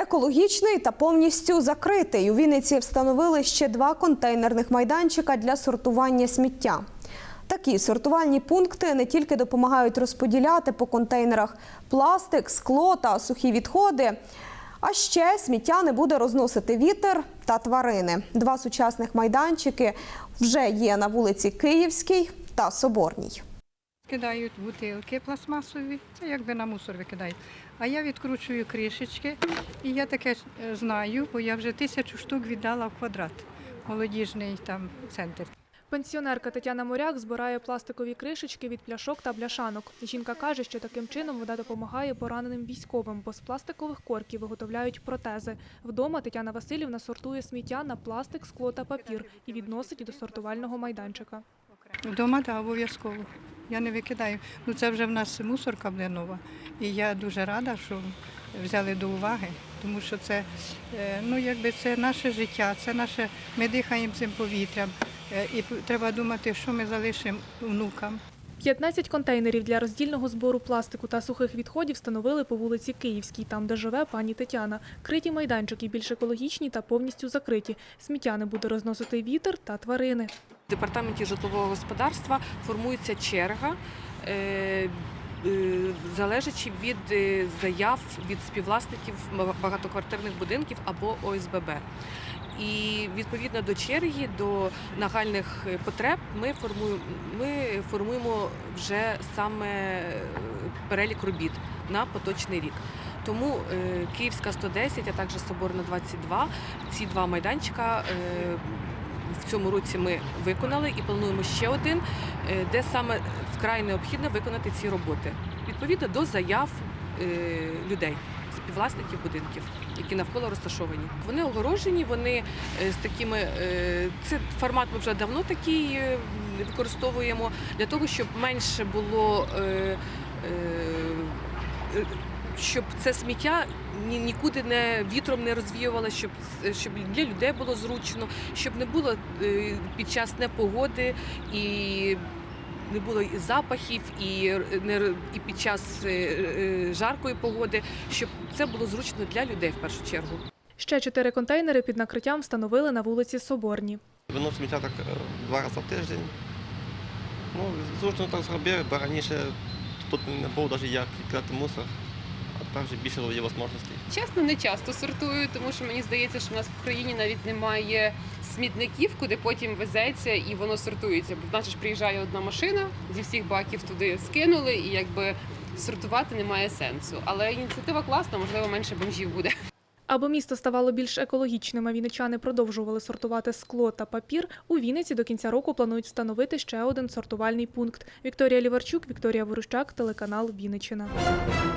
Екологічний та повністю закритий. У Вінниці встановили ще два контейнерних майданчика для сортування сміття. Такі сортувальні пункти не тільки допомагають розподіляти по контейнерах пластик, скло та сухі відходи. А ще сміття не буде розносити вітер та тварини. Два сучасних майданчики вже є на вулиці Київській та Соборній. Кидають бутилки пластмасові, це якби на мусор викидають. А я відкручую кришечки, і я таке е, знаю, бо я вже тисячу штук віддала в квадрат, молодіжний там центр. Пенсіонерка Тетяна Моряк збирає пластикові кришечки від пляшок та бляшанок. Жінка каже, що таким чином вода допомагає пораненим військовим, бо з пластикових корків виготовляють протези. Вдома Тетяна Васильівна сортує сміття на пластик, скло та папір і відносить до сортувального майданчика. Вдома так, обов'язково. Я не викидаю. Ну це вже в нас мусорка буде нова. І я дуже рада, що взяли до уваги, тому що це е, ну якби це наше життя, це наше. Ми дихаємо цим повітрям. Е, І треба думати, що ми залишимо внукам. 15 контейнерів для роздільного збору пластику та сухих відходів встановили по вулиці Київській, там де живе пані Тетяна. Криті майданчики більш екологічні та повністю закриті. Сміття не буде розносити вітер та тварини. В департаменті житлового господарства формується черга, е, залежачи від е, заяв від співвласників багатоквартирних будинків або ОСББ. І відповідно до черги, до нагальних е, потреб, ми формуємо, ми формуємо вже саме е, перелік робіт на поточний рік. Тому е, Київська 110, а також Соборна 22, ці два майданчика е, в цьому році ми виконали і плануємо ще один, е, де саме вкрай необхідно виконати ці роботи відповідно до заяв е, людей, співвласників будинків, які навколо розташовані. Вони огорожені, вони е, з такими це формат. Ми вже давно такий використовуємо для того, щоб менше було. Щоб це сміття ні, нікуди не вітром не розвіювало, щоб, щоб для людей було зручно, щоб не було е, під час непогоди і не було і запахів, і, не, і під час е, е, жаркої погоди, щоб це було зручно для людей в першу чергу. Ще чотири контейнери під накриттям встановили на вулиці Соборні. Виношу сміття так два рази в тиждень. Ну, зручно так зробив, бо раніше тут не було навіть як кидати мусор, тепер вже більше є можливостей. Чесно, не часто сортую, тому що мені здається, що в нас в країні навіть немає смітників, куди потім везеться і воно сортується. Бо значить приїжджає одна машина, зі всіх баків туди скинули, і якби сортувати немає сенсу. Але ініціатива класна, можливо, менше бомжів буде. Аби місто ставало більш екологічним, а вінничани продовжували сортувати скло та папір, у Вінниці до кінця року планують встановити ще один сортувальний пункт. Вікторія Ліварчук, Вікторія Ворущак, телеканал Вінниччина.